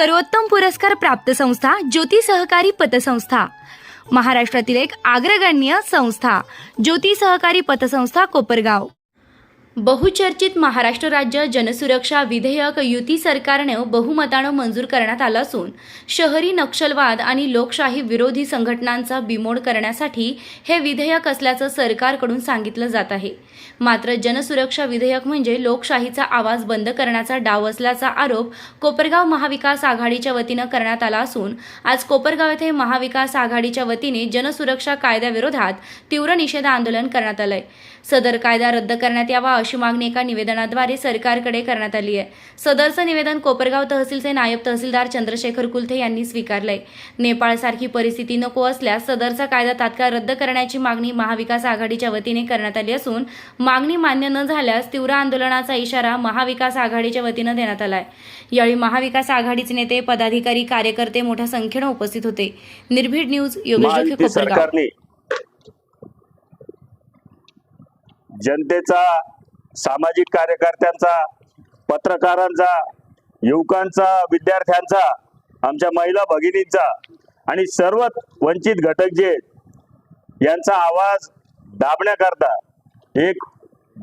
सर्वोत्तम पुरस्कार प्राप्त संस्था ज्योती सहकारी पतसंस्था. महाराष्ट्रातील एक अग्रगण्य संस्था ज्योती सहकारी पतसंस्था कोपरगाव. बहुचर्चित महाराष्ट्र राज्य जनसुरक्षा विधेयक युती सरकारनं बहुमतानं मंजूर करण्यात आलं असून शहरी नक्षलवाद आणि लोकशाही विरोधी संघटनांचा बिमोड करण्यासाठी हे विधेयक असल्याचं सरकारकडून सांगितलं जात आहे. मात्र जनसुरक्षा विधेयक म्हणजे लोकशाहीचा आवाज बंद करण्याचा डाव असल्याचा आरोप कोपरगाव महाविकास आघाडीच्या वतीनं करण्यात आला असून आज कोपरगाव येथे महाविकास आघाडीच्या वतीने जनसुरक्षा कायद्याविरोधात तीव्र निषेध आंदोलन करण्यात आलंय. सदर कायदा रद्द करण्यात यावा अशी मागणी एका निवेदनाद्वारे सरकारकडे करण्यात आली आहे. सदरचं निवेदन कोपरगाव तहसीलचे नायब तहसीलदार चंद्रशेखर कुलथे यांनी स्वीकारलंय. नेपाळसारखी परिस्थिती नको असल्यास सदरचा कायदा तात्काळ रद्द करण्याची मागणी महाविकास आघाडीच्या वतीने करण्यात आली असून मागणी मान्य न झाल्यास तीव्र आंदोलनाचा इशारा महाविकास आघाडीच्या वतीनं देण्यात आलाय. यावेळी महाविकास आघाडीचे नेते पदाधिकारी कार्यकर्ते मोठ्या संख्येनं उपस्थित होते. निर्भीड न्यूज योगेश सरकारने जनतेचा सामाजिक कार्यकर्त्यांचा पत्रकारांचा युवकांचा विद्यार्थ्यांचा आमच्या महिला भगिनींचा आणि सर्व वंचित घटक जे यांचा आवाज दाबण्याकरता एक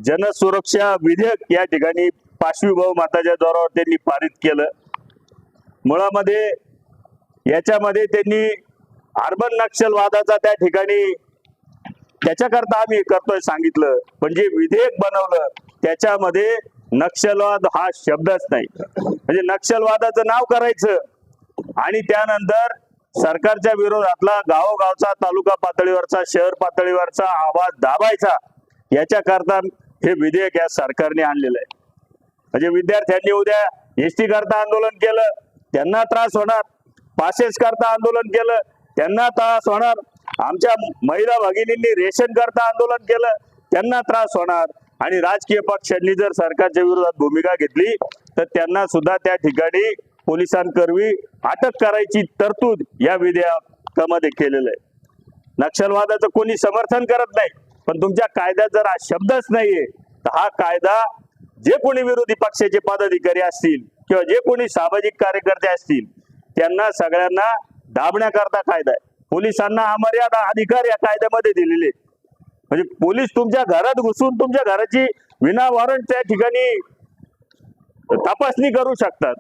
जनसुरक्षा विधेयक या ठिकाणी पाचवी माताच्या द्वारावर त्यांनी पारित केलं. मुळामध्ये याच्यामध्ये त्यांनी अर्बन नक्षलवादाचा त्या ठिकाणी त्याच्याकरता आम्ही करतोय सांगितलं. पण जे विधेयक बनवलं त्याच्यामध्ये नक्षलवाद हा शब्दच नाही. म्हणजे नक्षलवादाचं नाव करायचं. आणि त्यानंतर सरकारच्या विरोधातला गावोगावचा तालुका पातळीवरचा शहर पातळीवरचा आवाज दाबायचा याच्याकरता हे विधेयक या सरकारने आणलेलं आहे. म्हणजे विद्यार्थ्यांनी उद्या एस टी करता आंदोलन केलं त्यांना त्रास होणार. पासेस करता आंदोलन केलं त्यांना त्रास होणार. आमच्या महिला भगिनींनी रेशन करता आंदोलन केलं त्यांना त्रास होणार. आणि राजकीय पक्षांनी जर सरकारच्या विरोधात भूमिका घेतली तर त्यांना सुद्धा त्या ठिकाणी पोलिसांकरवी अटक करायची तरतूद या विधेयकामध्ये केलेलं आहे. नक्षलवादाचं कोणी समर्थन करत नाही पण तुमच्या कायद्यात जर हा शब्दच नाहीये तर हा कायदा जे कोणी विरोधी पक्षाचे पदाधिकारी असतील किंवा जे कोणी सामाजिक कार्यकर्ते असतील त्यांना सगळ्यांना दाबण्याकरता कायदा आहे. पोलिसांना अमर्यादा अधिकार या कायद्यामध्ये दिलेले. म्हणजे पोलीस तुमच्या घरात घुसून तुमच्या घराची विना वॉरंट त्या ठिकाणी तपासणी करू शकतात.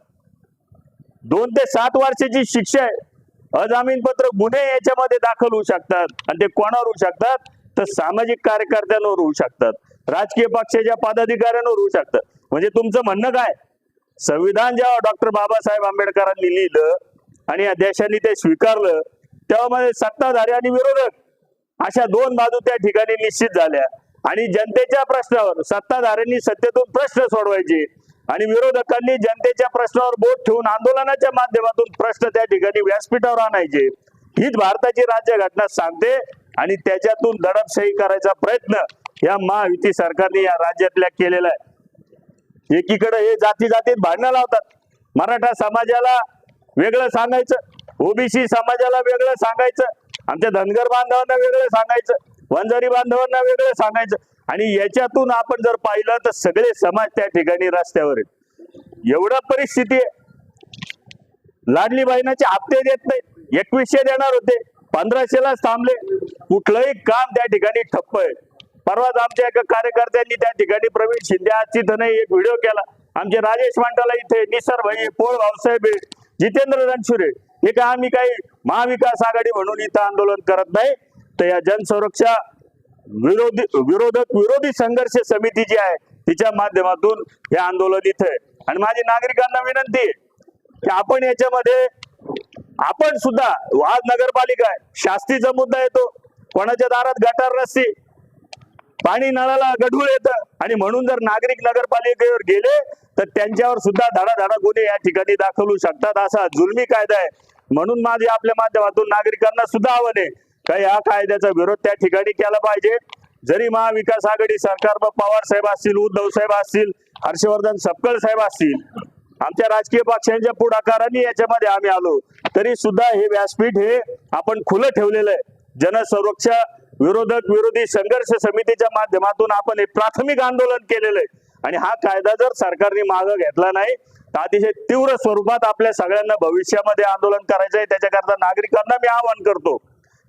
दोन ते सात वर्षाची शिक्षा आहे अजामीनपत्र गुन्हे याच्यामध्ये दाखल होऊ शकतात आणि ते कोणावर होऊ शकतात? तर सामाजिक कार्यकर्त्यांवर होऊ शकतात. राजकीय पक्षाच्या पदाधिकाऱ्यांवर होऊ शकतात म्हणजे तुमचं म्हणणं काय? संविधान जेव्हा डॉक्टर बाबासाहेब आंबेडकरांनी लिहिलं आणि या देशाने ते स्वीकारलं तेव्हा सत्ताधारी आणि विरोधक अशा दोन बाजू त्या ठिकाणी निश्चित झाल्या. आणि जनतेच्या प्रश्नावर सत्ताधाऱ्यांनी सत्तेतून प्रश्न सोडवायचे आणि विरोधकांनी जनतेच्या प्रश्नावर बोट ठेवून आंदोलनाच्या माध्यमातून प्रश्न त्या ठिकाणी व्यासपीठावर आणायचे. हीच भारताची राज्यघटना सांगते आणि त्याच्यातून दडपशाही करायचा प्रयत्न या महायुती सरकारने या राज्यातल्या केलेला आहे. एकीकडे हे जाती जातीत भांडणं लावतात. मराठा समाजाला वेगळं सांगायचं. ओबीसी समाजाला वेगळं सांगायचं आमच्या धनगर बांधवांना वेगळं सांगायचं वंजारी बांधवांना वेगळं सांगायचं. आणि याच्यातून आपण जर पाहिलं तर सगळे समाज त्या ठिकाणी रस्त्यावर आहेत. एवढं परिस्थिती आहे. लाडली बहिणाचे हप्ते देत नाही. एकवीसशे देणार होते. पंधराशेलाच थांबले. कुठलंही काम त्या ठिकाणी ठप्प आहे. परवाच आमच्या एका कार्यकर्त्यांनी त्या ठिकाणी प्रवीण शिंदे आज नाही एक व्हिडिओ केला. आमचे राजेश मांडाला इथे निसर भाई पोळ भाऊसाहेब जितेंद्र रणशुरे. हे काय आम्ही काही महाविकास आघाडी म्हणून इथं आंदोलन करत नाही. तर या जनसुरक्षा विरोधी विरोधक विरोधी संघर्ष समिती जी आहे तिच्या माध्यमातून हे आंदोलन इथं आणि माझी नागरिकांना विनंती आहे की आपण याच्यामध्ये आपण सुद्धा आज नगरपालिका आहे शास्तीचा मुद्दा येतो. कोणाच्या दारात गटार नसते. पाणी नळाला गढूळ येतं. आणि म्हणून जर नागरिक नगरपालिकेवर गेले तर त्यांच्यावर सुद्धा धडाधडा गुन्हे या ठिकाणी दाखवू शकतात असा जुलमी कायदा आहे. म्हणून माझे आपल्या माध्यमातून नागरिकांना सुद्धा आव्हान आहे का या कायद्याचा विरोध त्या ठिकाणी केला पाहिजे. जरी महाविकास आघाडी सरकार मग पवार साहेब असतील उद्धव साहेब असतील हर्षवर्धन सपकळ साहेब असतील आमच्या राजकीय पक्षांच्या पुढाकाराने याच्यामध्ये आम्ही आलो. तरी सुद्धा हे व्यासपीठ हे आपण खुलं ठेवलेलं आहे. जनसुरक्षा विरोधक विरोधी संघर्ष समितीच्या माध्यमातून आपण एक प्राथमिक आंदोलन केलेलं आहे. आणि हा कायदा जर सरकारने मागं घेतला नाही तर अतिशय तीव्र स्वरूपात आपल्या सगळ्यांना भविष्यामध्ये आंदोलन करायचं आहे. त्याच्याकरता नागरिकांना मी आवाहन करतो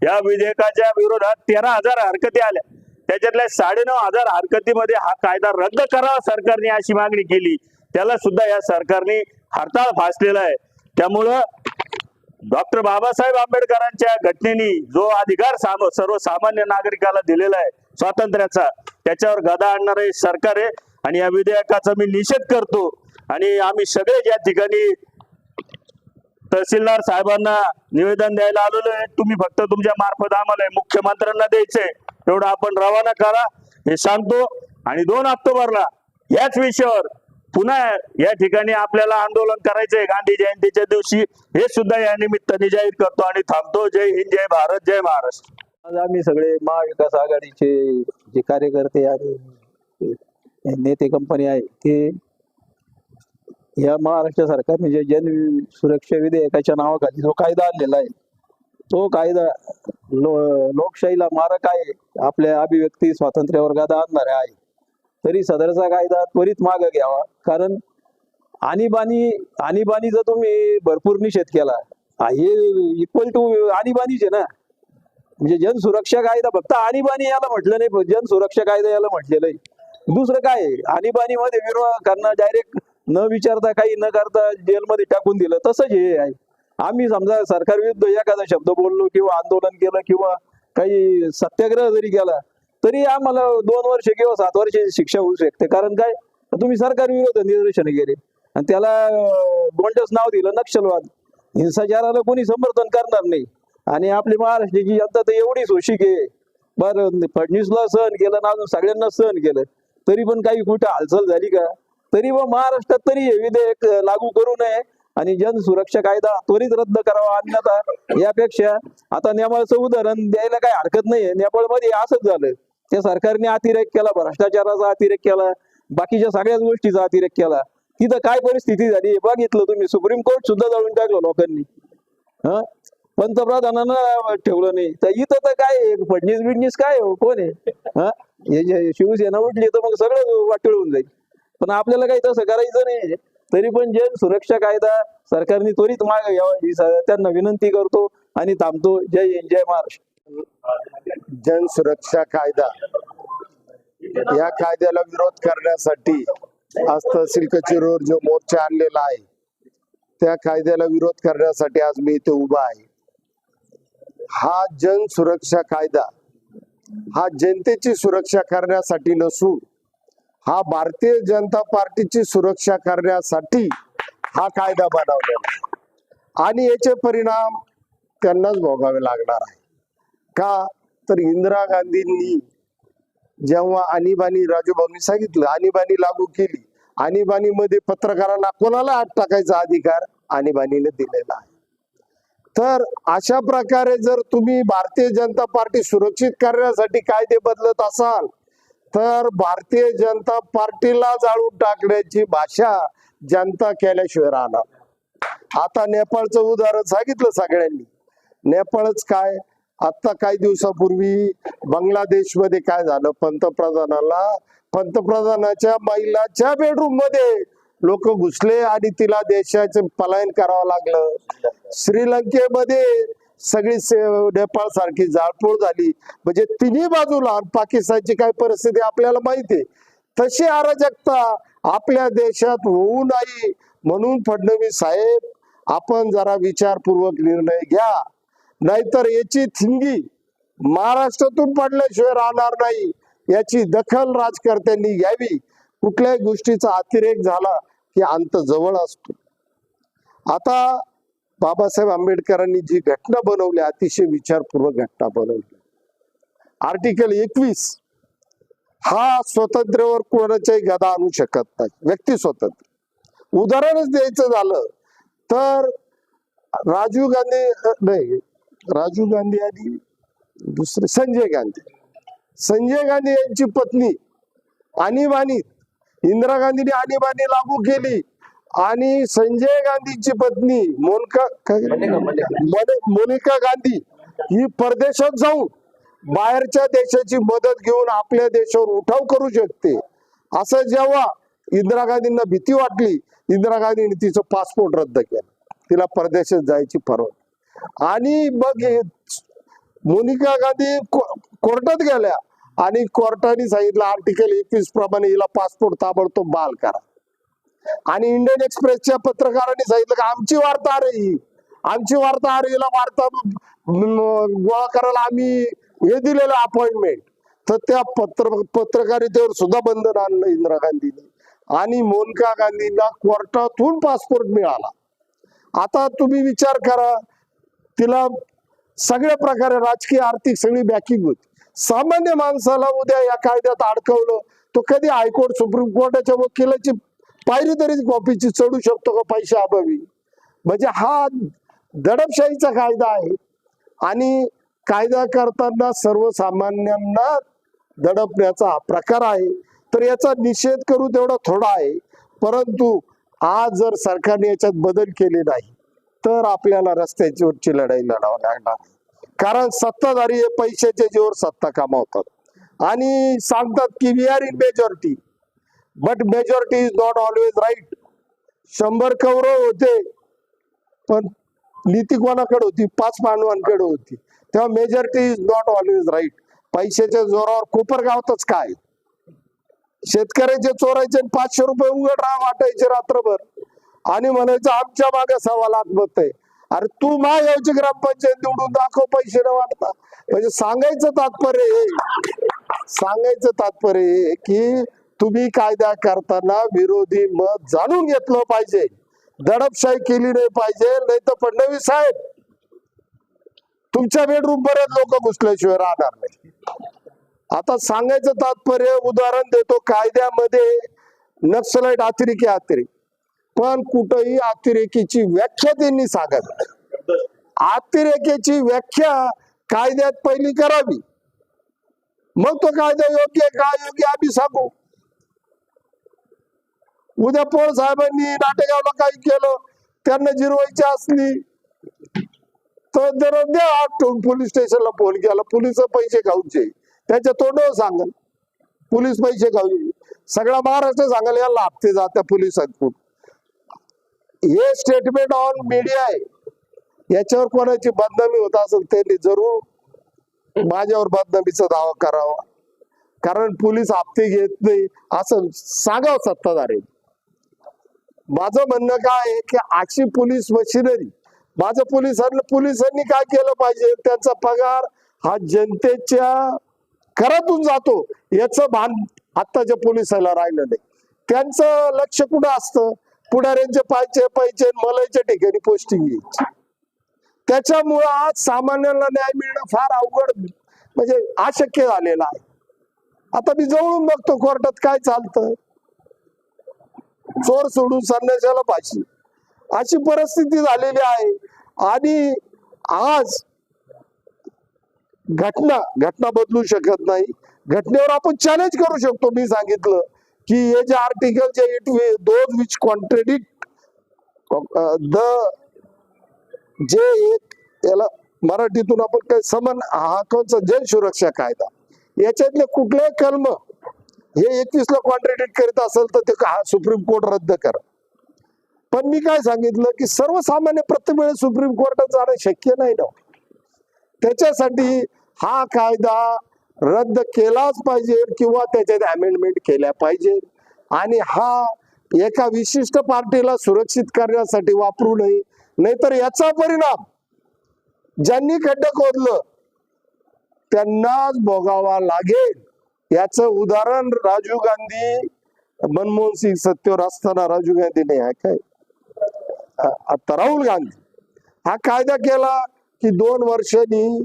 या विधेयकाच्या विरोधात तेरा हजार हरकती आल्या. त्याच्यातल्या साडेनऊ हजार हरकतीमध्ये हा कायदा रद्द करावा सरकारने अशी मागणी केली. त्याला सुद्धा या सरकारने हरताळ फासलेला आहे. त्यामुळं डॉक्टर बाबासाहेब आंबेडकरांच्या घटनेनी जो अधिकार साम सर्वसामान्य नागरिकाला दिलेला आहे स्वातंत्र्याचा त्याच्यावर गदा आणणार हे सरकार आहे. आणि या विधेयकाचा मी निषेध करतो. आणि आम्ही सगळे या ठिकाणी तहसीलदार साहेबांना निवेदन द्यायला आलेलो आहे तुम्ही फक्त तुमच्या मार्फत आम्हाला मुख्यमंत्र्यांना द्यायचंय. तेवढं आपण रवाना करा. हे सांगतो. आणि दोन ऑक्टोबरला याच विषयावर पुन्हा या ठिकाणी आपल्याला आंदोलन करायचंय. गांधी जयंतीच्या दिवशी हे सुद्धा या निमित्ताने जाहीर करतो आणि थांबतो. जय हिंद जय भारत जय महाराष्ट्र. आज आम्ही सगळे महाविकास आघाडीचे जे कार्यकर्ते आणि नेते कंपनी आहे ते या महाराष्ट्र सरकार म्हणजे जन सुरक्षा विधेयकाच्या नावाखाली जो कायदा आणलेला आहे तो कायदा लो लोकशाहीला मारक आहे. आपल्या अभिव्यक्ती स्वातंत्र्यावर गादा आणणारे आहे. तरी सदरचा कायदा त्वरित माग घ्यावा. कारण आणीबाणी आणीबाणीचा तुम्ही भरपूर निषेध केला हे इक्वल टू आणीबाणीच आहे ना. म्हणजे जन सुरक्षा कायदा फक्त आणीबाणी याला म्हटलं नाही जन सुरक्षा कायदा याला म्हटलेलं आहे. दुसरं काय आहे? आणीबाणीमध्ये विरोध करणं डायरेक्ट न विचारता काही न करता जेलमध्ये टाकून दिलं तसंच हे आहे. आम्ही समजा सरकार विरुद्ध एखादा शब्द बोललो किंवा आंदोलन केलं किंवा काही सत्याग्रह जरी केला तरी आम्हाला दोन वर्ष किंवा सात वर्षाची शिक्षा होऊ शकते. कारण काय? तुम्ही सरकार विरोध निदर्शन केले. आणि त्याला अं, गोंडस नाव दिलं नक्षलवाद. हिंसाचाराला कोणी समर्थन करणार नाही. आणि आपली महाराष्ट्राची जनता तर एवढी शोषिक आहे. बरं फडणवीसला सहन केलं ना अजून सगळ्यांना सहन केलं. तरी पण काही कुठं हालचाल झाली का? तरी व महाराष्ट्रात तरी हे विधेयक लागू करू नये. आणि जन सुरक्षा कायदा त्वरित रद्द करावा अन्यथा यापेक्षा आता नेपाळचं उदाहरण द्यायला काही हरकत नाहीये. नेपाळमध्ये असंच झालं. त्या सरकारने अतिरेक केला भ्रष्टाचाराचा अतिरेक केला बाकीच्या सगळ्याच गोष्टीचा अतिरेक केला. तिथं काय परिस्थिती झाली हे बघितलं तुम्ही. सुप्रीम कोर्ट सुद्धा जाळून टाकलं लोकांनी. हा? पंतप्रधानांना ठेवलं नाही. तर इथं तर काय फडणीस बिडणीस काय हो कोण आहे? हा? हे जे शिवसेना उठली तर मग सगळं वाटळ होऊन जाईल. पण आपल्याला काही तसं करायचं नाही तरी पण जन सुरक्षा कायदा सरकारने त्वरित माग घ्यावा. ही त्यांना विनंती करतो आणि थांबतो. जय हिंद जय महाराष्ट्र. जन सुरक्षा कायदा. या कायद्याला विरोध करण्यासाठी आज तहसील कचेरीवर जो मोर्चा आणलेला आहे त्या कायद्याला विरोध करण्यासाठी आज मी इथे उभा आहे. हा जन सुरक्षा कायदा हा जनतेची सुरक्षा करण्यासाठी नसून हा भारतीय जनता पार्टीची सुरक्षा करण्यासाठी हा कायदा बनवलेला आणि याचे परिणाम त्यांनाच भोगावे लागणार आहे. का? तर इंदिरा गांधींनी जेव्हा आणीबाणी राजूभाऊंनी सांगितलं आणीबाणी लागू केली. आणीबाणीमध्ये पत्रकारांना कोणाला आत टाकायचा अधिकार? आणीबाणीने दिलेला आहे. तर अशा प्रकारे जर तुम्ही भारतीय जनता पार्टी सुरक्षित करण्यासाठी कायदे बदलत असाल तर भारतीय जनता पार्टीला जाळून टाकण्याची भाषा जनता केल्याशिवाय राहणार आता नेपाळचं उदाहरण सांगितलं सगळ्यांनी. नेपाळच काय? आता काही दिवसापूर्वी बांगलादेशमध्ये काय झालं? पंतप्रधानाला पंतप्रधानाच्या महिलाच्या बेडरूममध्ये लोक घुसले आणि तिला देशाचे पलायन करावं लागलं. श्रीलंकेमध्ये सगळी नेपाळ सारखी जाळपोळ झाली. म्हणजे तिन्ही बाजूला आणि पाकिस्तानची काय परिस्थिती आपल्याला माहिती आहे. तशी अराजकता आपल्या देशात होऊ नाही म्हणून फडणवीस साहेब आपण जरा विचारपूर्वक निर्णय घ्या. नाहीतर याची थिंगी महाराष्ट्रातून पडल्याशिवाय राहणार नाही. याची दखल राजकर्त्यांनी घ्यावी. कुठल्याही गोष्टीचा अतिरेक झाला की अंत जवळ असतो. आता बाबासाहेब आंबेडकरांनी जी घटना बनवली अतिशय विचारपूर्वक घटना बनवली. आर्टिकल एकवीस हा स्वातंत्र्यावर कोणाच्याही गदा आणू शकत नाही. व्यक्ती स्वातंत्र्य उदाहरणच द्यायचं झालं तर राजीव गांधी नाही राजीव गांधी आणि दुसरे संजय गांधी. संजय गांधी यांची पत्नी आणीबाणीत इंदिरा गांधीने आणीबाणी लागू केली. आणि संजय गांधीची पत्नी मोनका मोनिका गांधी ही परदेशात जाऊन बाहेरच्या देशाची मदत घेऊन आपल्या देशावर उठाव करू शकते. असं जेव्हा इंदिरा गांधींना भीती वाटली इंदिरा गांधींनी तिचं पासपोर्ट रद्द केलं. तिला परदेशात जायची परवानगी. आणि मग मोनिका गांधी कोर्टात गेल्या. आणि कोर्टाने सांगितलं आर्टिकल एकवीस प्रमाणे हिला पासपोर्ट ताबडतोब बहाल करा. आणि इंडियन एक्सप्रेसच्या पत्रकारांनी सांगितलं की आमची वार्ता ही. आमची वार्ता हिला वार्ता गोळा करायला आम्ही हे दिलेलं अपॉइंटमेंट तर त्या पत्र पत्रकारितेवर सुद्धा बंधन आणलं इंदिरा गांधीने. आणि मोनिका गांधींना कोर्टातून पासपोर्ट मिळाला. आता तुम्ही विचार करा तिला सगळ्या प्रकारे राजकीय आर्थिक सगळी बॅकिंग होती. सामान्य माणसाला उद्या या कायद्यात अडकवलं तो कधी हायकोर्ट सुप्रीम कोर्टाच्या वकिलाची पायरी तरी कॉपीची चढू शकतो का पैसे अभावी? म्हणजे हा दडपशाहीचा कायदा आहे. आणि कायदा करताना सर्वसामान्यांना दडपण्याचा हा प्रकार आहे. तर याचा निषेध करू तेवढा थोडा आहे. परंतु आज जर सरकारने याच्यात बदल केले नाही तर आपल्याला रस्त्याची लढाई लढावं लागणार. कारण सत्ताधारी हे पैशाच्या जीवर सत्ता कमावतात. आणि सांगतात की we are in majority but majority is not always right शंभर कौरव होते पण नीती कोणाकडे होती? पाच पांडवांकडे होती. तेव्हा majority is not always right पैशाच्या जोरावर कोपरगावतच काय? शेतकऱ्याचे चोरायचे आणि पाचशे रुपये उघड राहा वाटायचे रात्रभर. आणि म्हणायचं आमच्या मागे सव्वा लाख मत आहे. अरे तू महागावची ग्रामपंचायत निवडून दाखव पैसे न वाटता म्हणजे सांगायचं तात्पर्य हे सांगायचं तात्पर्य हे की तुम्ही कायदा करताना विरोधी मत जाणून घेतलं पाहिजे. दडपशाही केली नाही पाहिजे नाही तर फडणवीस साहेब तुमच्या बेडरूम पर्यंत लोक घुसल्याशिवाय राहणार नाही. आता सांगायचं तात्पर्य उदाहरण देतो कायद्यामध्ये नक्सलाईट अतिरेकी अतिरेक. पण कुठंही अतिरेकीची व्याख्या त्यांनी सांगत अतिरेकीची व्याख्या कायद्यात पहिली करावी. मग तो कायदा योग्य का? योग्य आम्ही सांगू. उद्या पोळ साहेबांनी नाटेगावला काही केलं त्यांना जिरवायची असली तर दररोज द्या. आठवून पोलीस स्टेशनला फोन केला. पोलीस पैसे खाऊचे त्याच्या तोंडावर सांगल पोलीस पैसे खाऊ सगळा महाराष्ट्र सांगाल याला हप्ते जात्या पोलिसांकडून. हे स्टेटमेंट ऑन मीडिया आहे. याच्यावर कोणाची बदनामी होत असेल त्यांनी जरूर माझ्यावर बदनामीचा दावा करावा. कारण पोलीस हप्ते घेत नाही असं सांगावं सत्ताधारी. माझं म्हणणं काय आहे की अशी पोलीस मशिनरी माझं पोलिसांना पोलिसांनी काय केलं पाहिजे? त्यांचा पगार हा जनतेच्या करातून जातो. याचं भान आत्ताच्या पोलिसाला राहिलं नाही. त्यांचं लक्ष कुठं असतं? पुढाऱ्यांचे पायचे पायचे मलाईच्या ठिकाणी पोस्टिंग घ्यायची त्याच्यामुळं आज सामान्यांना न्याय मिळणं फार अवघड म्हणजे अशक्य झालेलं आहे. आता मी जवळून बघतो कोर्टात काय चालतं. चोर सोडून संन्याशाला पाहिजे अशी परिस्थिती झालेली आहे. आणि आज घटना घटना बदलू शकत नाही. घटनेवर आपण चॅलेंज करू शकतो मी सांगितलं. की हे जे आर्टिकल जे it those which contradict the जे एक याला मराठीतून आपण काय समन हा कोणचा जन सुरक्षा कायदा याच्यातले कुठले कलम हे एकवीस ला कॉन्ट्रेडिक्ट करीत असेल तर ते सुप्रीम कोर्ट रद्द करा. पण मी काय सांगितलं की सर्वसामान्य प्रत्येक वेळेस सुप्रीम कोर्टात जाणं शक्य नाही ना. त्याच्यासाठी हा कायदा रद्द केलाच पाहिजे किंवा त्याच्यात अमेंडमेंट केल्या पाहिजे. आणि हा एका विशिष्ट पार्टीला सुरक्षित करण्यासाठी वापरू नये नाहीतर याचा परिणाम ज्यांनी खड्ड खोदलं त्यांनाच भोगावा लागेल. याचं उदाहरण राजीव गांधी मनमोहन सिंग सत्तेवर असताना राजीव गांधी नाही काय? आता राहुल गांधी. हा कायदा केला की दोन वर्षांनी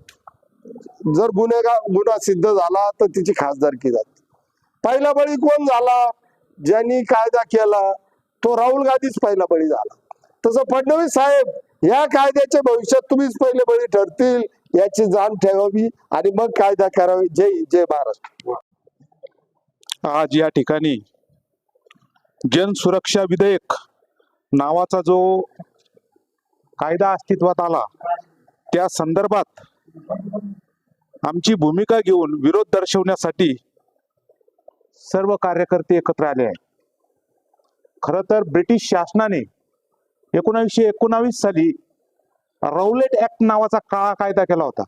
जर गुन्हेगार गुन्हा सिद्ध झाला तर तिची खासदारकी जाते पहिला बळी कोण झाला? ज्यांनी कायदा केला तो राहुल गांधीच पहिला बळी झाला. तसं फडणवीस साहेब या कायद्याच्या भविष्यात तुम्हीच पहिले बळी ठरतील याची जाण ठेवावी आणि मग कायदा करावी. जय जय महाराष्ट्र. आज या ठिकाणी जन सुरक्षा विधेयक नावाचा जो कायदा अस्तित्वात आला त्या संदर्भात आमची भूमिका घेऊन विरोध दर्शवण्यासाठी सर्व कार्यकर्ते एकत्र आले आहेत. खर तर ब्रिटिश शासनाने एकोणावीसशे एकोणावीस साली रौलेट ऍक्ट नावाचा काळा कायदा केला होता.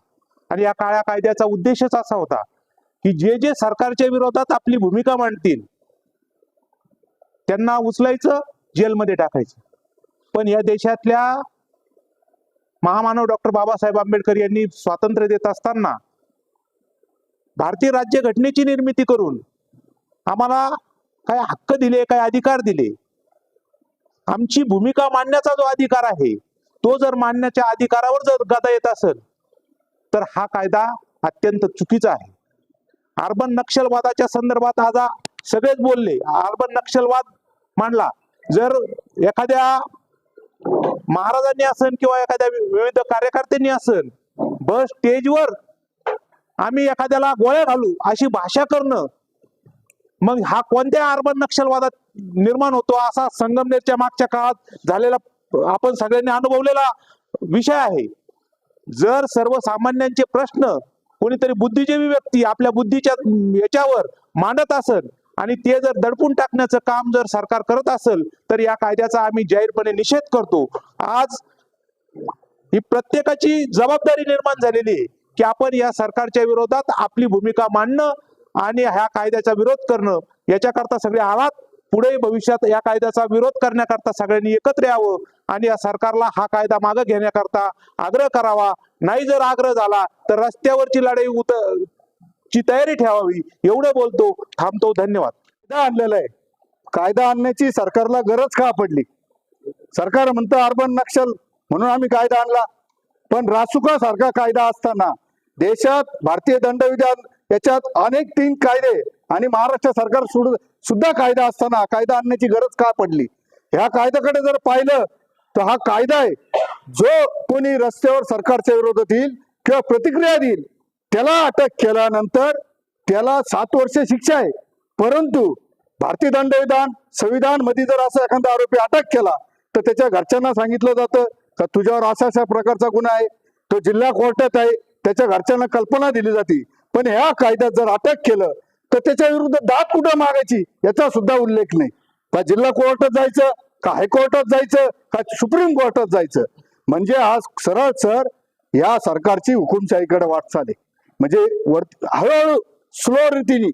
आणि या काळ्या कायद्याचा उद्देशच असा होता की जे जे सरकारच्या विरोधात आपली भूमिका मांडतील त्यांना उचलायचं जेलमध्ये टाकायचं. पण या देशातल्या महामानव डॉक्टर बाबासाहेब आंबेडकर यांनी स्वातंत्र्य देत असताना भारतीय राज्यघटनेची निर्मिती करून आम्हाला काय हक्क दिले काय अधिकार दिले. आमची भूमिका मांडण्याचा जो अधिकार आहे तो जर मांडण्याच्या अधिकारावर जर गदा येत असेल तर हा कायदा अत्यंत चुकीचा आहे. अर्बन नक्षलवादाच्या संदर्भात आज सगळेच बोलले. अर्बन नक्षलवाद मांडला. जर एखाद्या महाराजांनी असन किंवा एखाद्या विविध कार्यकर्त्यांनी असन बस स्टेजवर आम्ही एखाद्याला गोळ्या घालू अशी भाषा करणं मग हा कोणत्या अर्बन नक्षलवादात निर्माण होतो असा संगमनेरच्या मागच्या काळात झालेला आपण सगळ्यांनी अनुभवलेला विषय आहे. जर सर्वसामान्यांचे प्रश्न कोणीतरी बुद्धिजीवी व्यक्ती आपल्या बुद्धीच्या याच्यावर मांडत असेल आणि ते जर दडपून टाकण्याचं काम जर सरकार करत असेल तर या कायद्याचा आम्ही जाहीरपणे निषेध करतो. आज ही प्रत्येकाची जबाबदारी निर्माण झालेली आहे की आपण या सरकारच्या विरोधात आपली भूमिका मांडणं आणि ह्या कायद्याचा विरोध करणं याच्याकरता सगळे आहात पुढे भविष्यात या कायद्याचा विरोध करण्याकरता सगळ्यांनी एकत्र यावं आणि या सरकारला हा कायदा मागे घेण्याकरता आग्रह करावा. नाही जर आग्रह झाला तर रस्त्यावरची लढाई उत ची तयारी ठेवावी एवढं बोलतो. थांबतो धन्यवाद. कायदा आणलेला आहे. कायदा आणण्याची सरकारला गरज का पडली? सरकार म्हणतं अर्बन नक्षल म्हणून आम्ही कायदा आणला. पण रासुका सारखा कायदा असताना देशात भारतीय दंडविधान याच्यात अनेक तीन कायदे आणि महाराष्ट्र सरकार सुद्धा कायदा असताना कायदा आणण्याची गरज का पडली? ह्या कायद्याकडे जर पाहिलं तर हा कायदा आहे जो कोणी रस्त्यावर सरकारच्या विरोधात येईल किंवा प्रतिक्रिया देईल त्याला अटक केल्यानंतर त्याला सात वर्ष शिक्षा आहे. परंतु भारतीय दंडविधान संविधानमध्ये जर असा एखादा आरोपी अटक केला तर त्याच्या घरच्यांना सांगितलं जातं का तुझ्यावर असा अशा प्रकारचा गुन्हा आहे तो जिल्हा कोर्टात आहे त्याच्या घरच्यांना कल्पना दिली जाते. पण ह्या कायद्यात जर अटक केलं तर त्याच्या विरुद्ध दात कुठं मागायची याचा सुद्धा उल्लेख नाही. का जिल्हा कोर्टात जायचं का हायकोर्टात जायचं का सुप्रीम कोर्टात जायचं? म्हणजे आज सरळ सर या सरकारची हुकुमशाहीकडे वाटचाल आहे. म्हणजे वर हळूहळू स्लो रीतीने.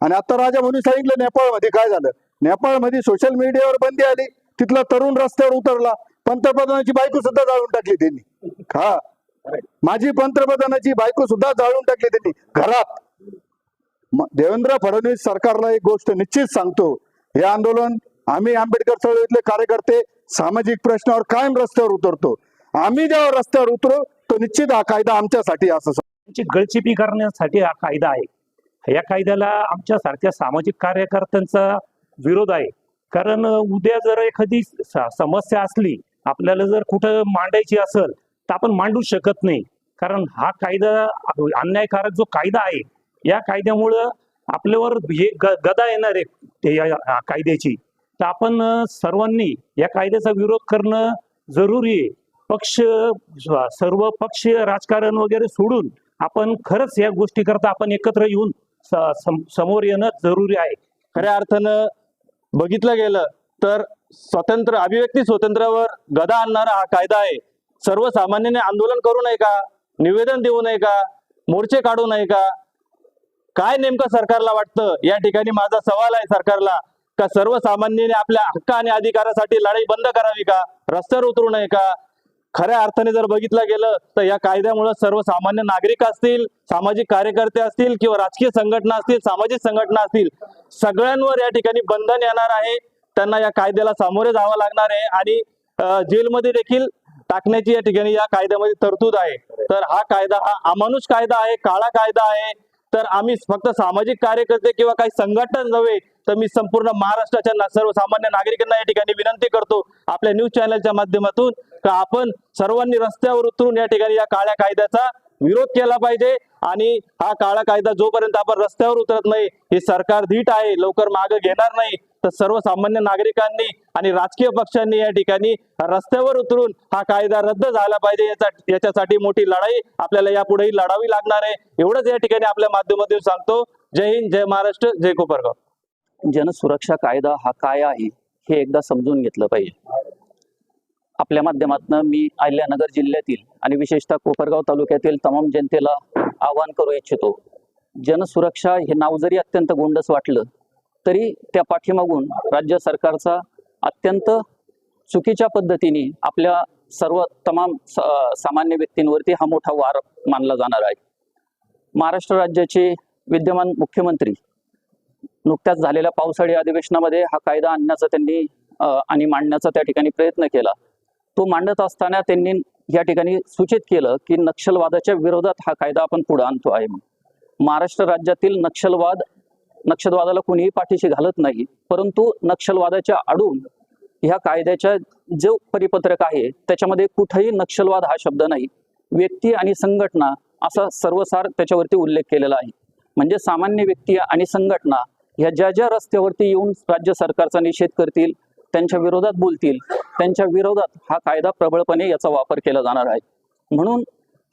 आणि आता राजा म्हणून सांगितलं नेपाळमध्ये काय झालं? नेपाळमध्ये सोशल मीडियावर बंदी आली. तिथला तरुण रस्त्यावर उतरला. पंतप्रधानाची बायको सुद्धा जाळून टाकली त्यांनी. हा. माझी पंतप्रधानाची बायको सुद्धा जाळून टाकली त्यांनी. घरात. देवेंद्र फडणवीस सरकारला एक गोष्ट निश्चित सांगतो. हे आंदोलन आम्ही आंबेडकर चळवळीतले कार्यकर्ते सामाजिक प्रश्नावर कायम रस्त्यावर उतरतो. आम्ही जेव्हा रस्त्यावर उतरू तो निश्चित हा कायदा आमच्यासाठी असं त्यांची गळचिपी करण्यासाठी हा कायदा आहे. या कायद्याला आमच्या सारख्या सामाजिक कार्यकर्त्यांचा विरोध आहे. कारण उद्या जर एखादी समस्या असली आपल्याला जर कुठं मांडायची असेल तर आपण मांडू शकत नाही. कारण हा कायदा अन्यायकारक जो कायदा आहे या कायद्यामुळं आपल्यावर हे ग- गदा येणार आहे या कायद्याची. तर आपण सर्वांनी या कायद्याचा विरोध करणं जरुरी आहे. पक्ष सर्व पक्ष राजकारण वगैरे सोडून आपण खरंच या गोष्टी करता आपण एकत्र येऊन स- सम- समोर येणं जरुरी आहे. खऱ्या अर्थानं बघितलं गेलं तर स्वतंत्र अभिव्यक्ती स्वातंत्र्यावर गदा आणणारा हा कायदा आहे. सर्वसामान्याने आंदोलन करू नये का? निवेदन देऊ नये का? मोर्चे काढू नये का? काय नेमकं सरकारला वाटतं? या ठिकाणी माझा सवाल आहे सरकारला का सर्वसामान्याने आपल्या हक्क आणि अधिकारासाठी लढाई बंद करावी का? रस्त्यावर उतरू नये का? खऱ्या अर्थाने जर बघितलं गेलं तर या कायद्यामुळे सर्वसामान्य नागरिक असतील सामाजिक कार्यकर्ते असतील किंवा राजकीय संघटना असतील सामाजिक संघटना असतील सगळ्यांवर या ठिकाणी बंधन येणार आहे. त्यांना या कायद्याला सामोरे जावं लागणार आहे आणि जेलमध्ये देखील टाकण्याची या ठिकाणी या कायद्यामध्ये तरतूद आहे. तर हा कायदा हा अमानुष कायदा आहे काळा कायदा आहे. तर आम्ही फक्त सामाजिक कार्यकर्ते किंवा काही संघटना नव्हे तर मी संपूर्ण महाराष्ट्राच्या सर्वसामान्य नागरिकांना या ठिकाणी विनंती करतो आपल्या न्यूज चॅनलच्या माध्यमातून का आपण सर्वांनी रस्त्यावर उतरून या ठिकाणी या काळ्या कायद्याचा विरोध केला पाहिजे आणि हा काळा कायदा जोपर्यंत आपण रस्त्यावर उतरत नाही हे सरकार धीट आहे लवकर मागे घेणार नाही तर सर्वसामान्य नागरिकांनी आणि राजकीय पक्षांनी या ठिकाणी रस्त्यावर उतरून हा कायदा रद्द झाला पाहिजे याचा याच्यासाठी मोठी लढाई आपल्याला यापुढेही लढावी लागणार आहे. एवढंच या ठिकाणी आपल्या माध्यमातून सांगतो. जय हिंद जय महाराष्ट्र जय कोपरगाव. जनसुरक्षा कायदा हा काय आहे हे एकदा समजून घेतलं पाहिजे. आपल्या माध्यमातून मी अहिल्यानगर जिल्ह्यातील आणि विशेषतः कोपरगाव तालुक्यातील तमाम जनतेला आवाहन करू इच्छितो जनसुरक्षा हे नाव जरी अत्यंत गोंडस वाटलं तरी त्या पाठीमागून राज्य सरकारचा अत्यंत चुकीच्या पद्धतीने आपल्या सर्व तमाम सामान्य व्यक्तींवरती हा मोठा वार मानला जाणार आहे. महाराष्ट्र राज्याचे विद्यमान मुख्यमंत्री नुकत्याच झालेल्या पावसाळी अधिवेशनामध्ये हा कायदा आणण्याचा त्यांनी आणि मांडण्याचा त्या ठिकाणी प्रयत्न केला. तो मांडत असताना त्यांनी या ठिकाणी सूचित केलं की नक्षलवादाच्या विरोधात हा कायदा आपण पुढे आणतो आहे म्हणून. महाराष्ट्र राज्यातील नक्षलवाद नक्षलवादाला कोणीही पाठीशी घालत नाही परंतु नक्षलवादाच्या आडून ह्या कायद्याच्या जो परिपत्रक आहे त्याच्यामध्ये कुठेही नक्षलवाद हा शब्द नाही. व्यक्ती आणि संघटना असा सर्वसार त्याच्यावरती उल्लेख केलेला आहे. म्हणजे सामान्य व्यक्ती आणि संघटना ह्या ज्या ज्या रस्त्यावरती येऊन राज्य सरकारचा निषेध करतील त्यांच्या विरोधात बोलतील त्यांच्या विरोधात हा कायदा प्रबळपणे याचा वापर केला जाणार आहे. म्हणून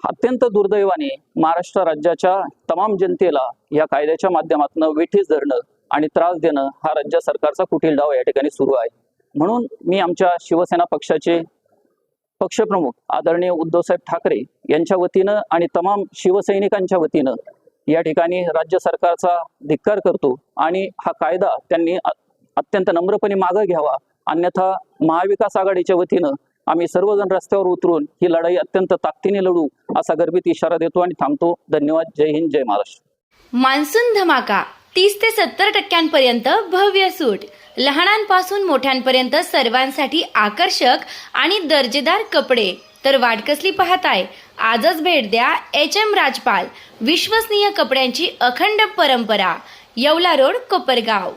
अत्यंत दुर्दैवाने महाराष्ट्र राज्याच्या तमाम जनतेला या कायद्याच्या माध्यमातून वेठीस धरणं आणि त्रास देणं हा राज्य सरकारचा कुठील डाव या ठिकाणी सुरू आहे. म्हणून मी आमच्या शिवसेना पक्षाचे पक्षप्रमुख आदरणीय उद्धवसाहेब ठाकरे यांच्या वतीनं आणि तमाम शिवसैनिकांच्या वतीनं या ठिकाणी राज्य सरकारचा धिक्कार करतो आणि हा कायदा त्यांनी अत्यंत नम्रपणे मागं घ्यावा. अन्यथा महाविकास आघाडीच्या वतीनं आम्ही सर्वजण रस्त्यावर उतरून ही लढाई अत्यंत ताकदीने लढू असा गर्भित इशारा देतो आणि थांबतो. धन्यवाद. जय हिंद जय महाराष्ट्र. मान्सून धमाका. तीस ते सत्तर टक्क्यांपर्यंत भव्य सूट. लहानांपासून मोठ्यांपर्यंत सर्वांसाठी आकर्षक आणि दर्जेदार कपडे. तर वाटकसली पाहताय? आजच भेट द्या एच एम राजपाल. विश्वसनीय कपड्यांची अखंड परंपरा. येवला रोड कोपरगाव.